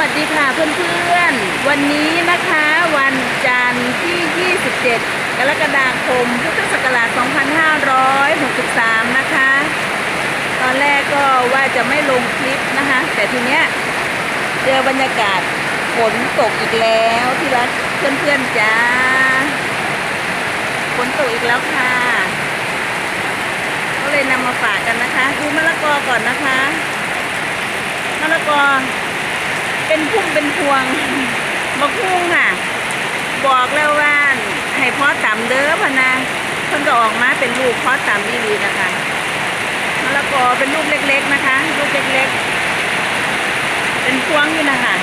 วัสดีค่ะเพื่อนๆ วันนี้นะคะวันจันทร์ที่ 27 กรกฎาคม พุทธศักราช 2563 นะคะ ตอนแรกก็ว่าจะไม่ลงคลิปนะคะ แต่ทีเนี้ยเจอบรรยากาศฝนตกอีกแล้วที่รักเพื่อนๆจ้าฝนตกอีกแล้วค่ะ ก็เลยนำมาฝากกันนะคะ ดูมะละกอก่อนนะคะมะละกอ เป็นพุ่มเป็นพวงมะพุ่งค่ะ บอกแล้วว่าให้พาะต่ำเด้อพนะเพิ่นก็ออกมาเป็นลูกพาะต่ำดีดีนะคะมะละกอเป็นลูกเล็ก ๆนะคะ ลูกเล็กๆ เป็นพวงอยู่นะคะ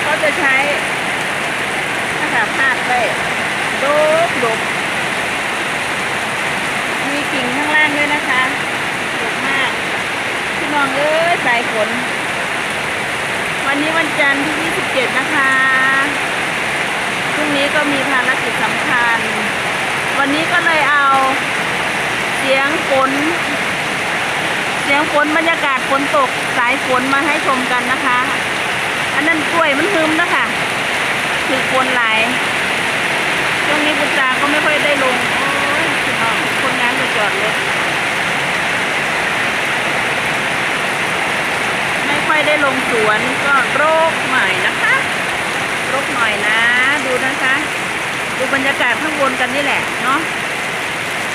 เขาจะใช้นะคะพาดไปโดบดบมีกิ่งข้างล่างด้วยนะคะดกมากพี่น้องเอ้ยสายฝน วันนี้วันจันทร์ที่ 27 นะคะ พรุ่งนี้ก็มีภารกิจสำคัญ วันนี้ก็เลยเอาเสียงฝน เสียงฝนบรรยากาศฝนตกสายฝนมาให้ชมกันนะคะ อันนั้นกล้วยมันฮึมนะคะ คือฝนไหลช่วงนี้บุญตาก็ไม่ค่อยได้ลง โอ้ยพี่น้องคนงานไปจอดรถ ไม่ค่อยได้ลงส วนก็โรคใหม่นะคะโรคหน่อยนะ ดูนะคะ ดูบรรยากาศข้างบนกันนี่แหละเนาะ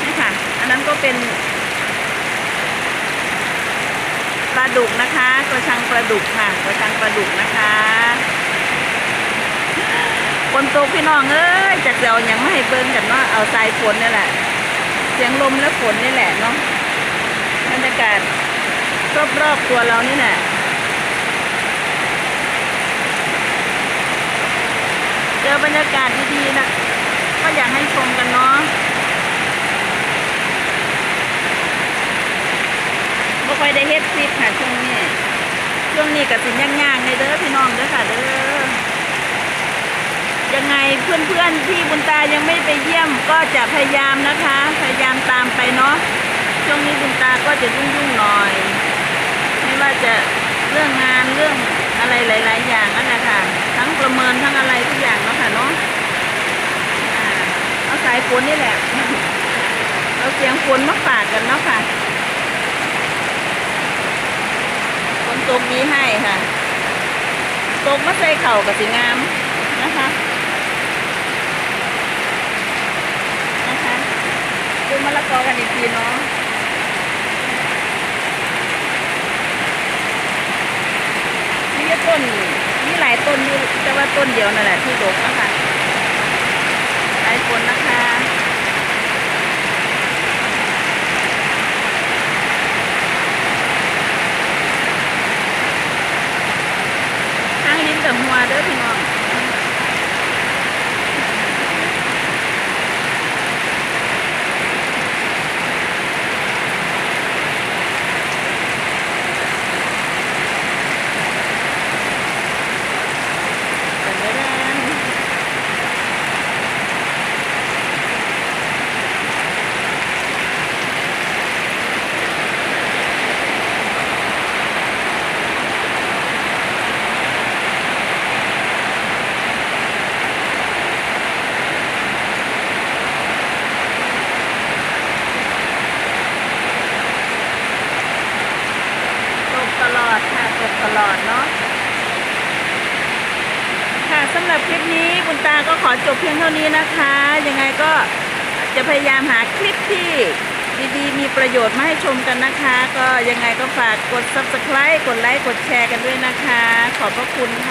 นี่ค่ะ อันนั้นก็เป็นปลาดุกนะคะกระชังปลาดุกค่ะกระชังปลาดุกนะคะฝนตกพี่น้องเอ้ยจากเดียวยังไม่ให้เบิ้งกันเนาะเอาสายฝนนี่แหละ เสียงลมและฝนนี่แหละเนาะบรรยากาศรอบๆตัวเรานี่แหละ เจอ บรรยากาศดีๆนะ ก็อยากให้ชมกันเนาะไม่ค่อยได้เฮ็ดคลิปค่ะช่วงนี้ ช่วงนี้กับสินย่างๆในเด้อพี่น้องเด้อค่ะเด้อ ยังไงเพื่อนๆที่บุญตายังไม่ไปเยี่ยมก็จะพยายามนะคะ พยายามตามไปเนาะ ช่วงนี้บุญตาก็จะยุ่งๆหน่อย ไม่ว่าจะเรื่องงานเรื่องอะไรหลาย ๆ อย่างนั่นแหละค่ะ ทั้งประเมินทั้งอะไรทุกอย่างเนาะค่ะเนาะเอาสายฝนนี่แหละ เอาเสียงฝนมาฝากกันเนาะค่ะฝนตกดีให้ค่ะ ตกมาใส่เข่ากับสีงามนะคะนะคะดูมะละกอกันอีกทีเนาะนี่ต้นายต้นอยู่แต่ว่าต้นเดียวนั่นแหละที่ดกนะคะหลายคนนะคะ ทางลิ้นกับหัวเด้อพี่น้อง แต่ไม่ได้ตกตลอดค่ะ ตลอดเนาะค่ะสำหรับคลิปนี้คุณตาก็ขอจบเพียงเท่านี้นะคะ ยังไงก็จะพยายามหาคลิปที่ดีๆ มีประโยชน์มาให้ชมกันนะคะ ก็ยังไงก็ฝากกด subscribe กดไลค์กดแชร์กันด้วยนะคะ ขอบพระคุณค่ะ